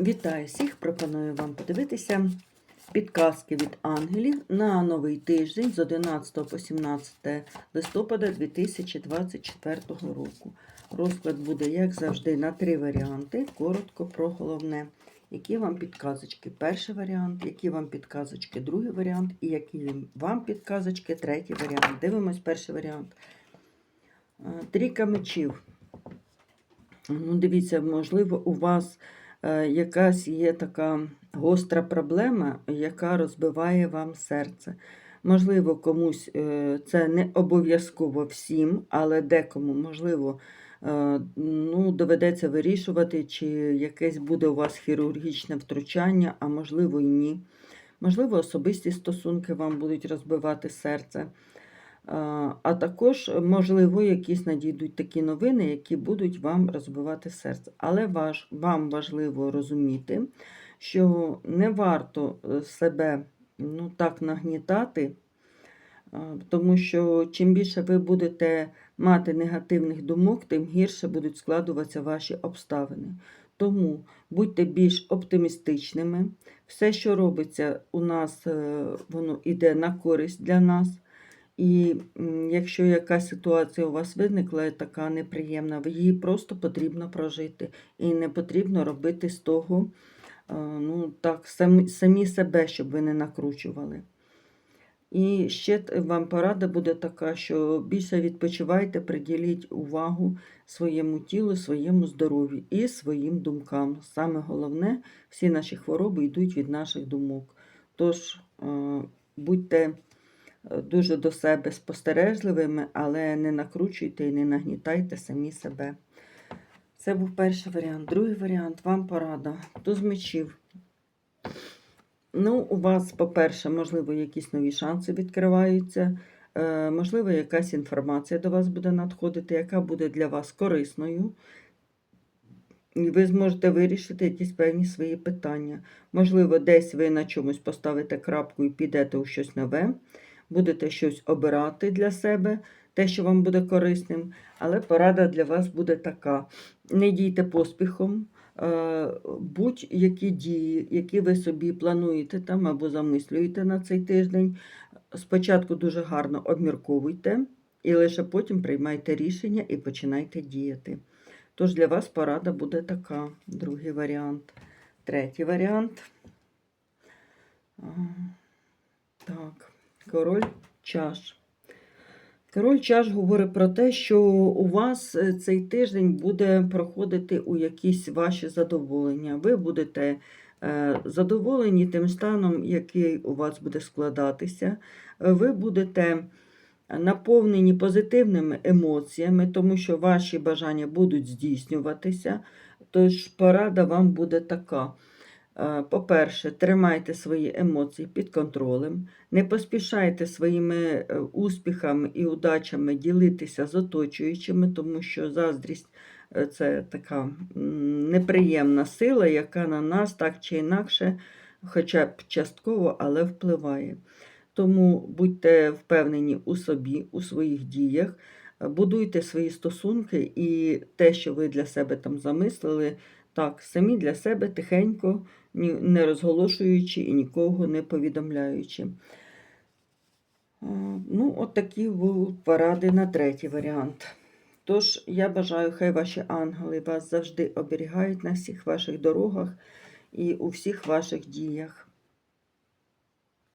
Вітаю всіх! Пропоную вам подивитися підказки від ангелів на новий тиждень з 11 по 17 листопада 2024 року. Розклад буде, як завжди, на три варіанти. Коротко про головне. Які вам підказочки? Перший варіант, які вам підказочки, другий варіант, і які вам підказочки, третій варіант. Дивимось перший варіант. Е, Трійка мечів. Ну, дивіться, можливо, у вас якась є така гостра проблема, яка розбиває вам серце. Можливо, комусь е, це не обов'язково всім, але декому, можливо, е, ну, доведеться вирішувати, чи якесь буде у вас хірургічне втручання, а можливо і ні. Можливо, особисті стосунки вам будуть розбивати серце. А також, можливо, якісь надійдуть такі новини, які будуть вам розбивати серце. Але важ, вам важливо розуміти, що не варто е, себе ну, так нагнітати, тому що чим більше ви будете мати негативних думок, тим гірше будуть складуватися ваші обставини. Тому будьте більш оптимістичними. Все, що робиться у нас, е, воно йде на користь для нас. І якщо якась ситуація у вас виникла така неприємна, її просто потрібно прожити. І не потрібно робити з того, е, ну так, самі, себе, щоб ви не накручували. І ще вам порада буде така, що більше відпочивайте, приділіть увагу своєму тілу, своєму здоров'ю і своїм думкам. Саме головне, всі наші хвороби йдуть від наших думок. Тож е, будьте дуже до себе спостережливими, але не накручуйте і не нагнітайте самі себе. Це був перший варіант. Другий варіант вам порада. Туз мечів. Ну, у вас, по-перше, можливо, якісь нові шанси відкриваються. Е, можливо, якась інформація до вас буде надходити, яка буде для вас корисною. І ви зможете вирішити якісь певні свої питання. Можливо, десь ви на чомусь поставите крапку і підете у щось нове, будете щось обирати для себе, те, що вам буде корисним. Але порада для вас буде така: не дійте поспіхом. Е, Будь-які дії, які ви собі плануєте там або замислюєте на цей тиждень, спочатку дуже гарно обмірковуйте і лише потім приймайте рішення і починайте діяти. Тож для вас порада буде така. Другий варіант. Третій варіант. Так, король чаш. Король чаш говорить про те, що у вас е, цей тиждень буде проходити у якісь ваші задоволення. Ви будете е, задоволені тим станом, який у вас буде складатися. Ви будете наповнені позитивними емоціями, тому що ваші бажання будуть здійснюватися. Тож порада вам буде така. По-перше, тримайте свої емоції під контролем, не поспішайте своїми е, успіхами і удачами ділитися з оточуючими, тому що заздрість е, це така неприємна сила, яка на нас так чи інакше, хоча б частково, але впливає. Тому будьте впевнені у собі, у своїх діях, будуйте свої стосунки і те, що ви для себе там замислили, так, самі для себе тихенько, не розголошуючи і нікого не повідомляючи. Ну, от такі будуть поради на третій варіант. Тож, я бажаю, хай ваші ангели вас завжди оберігають на всіх ваших дорогах і у всіх ваших діях.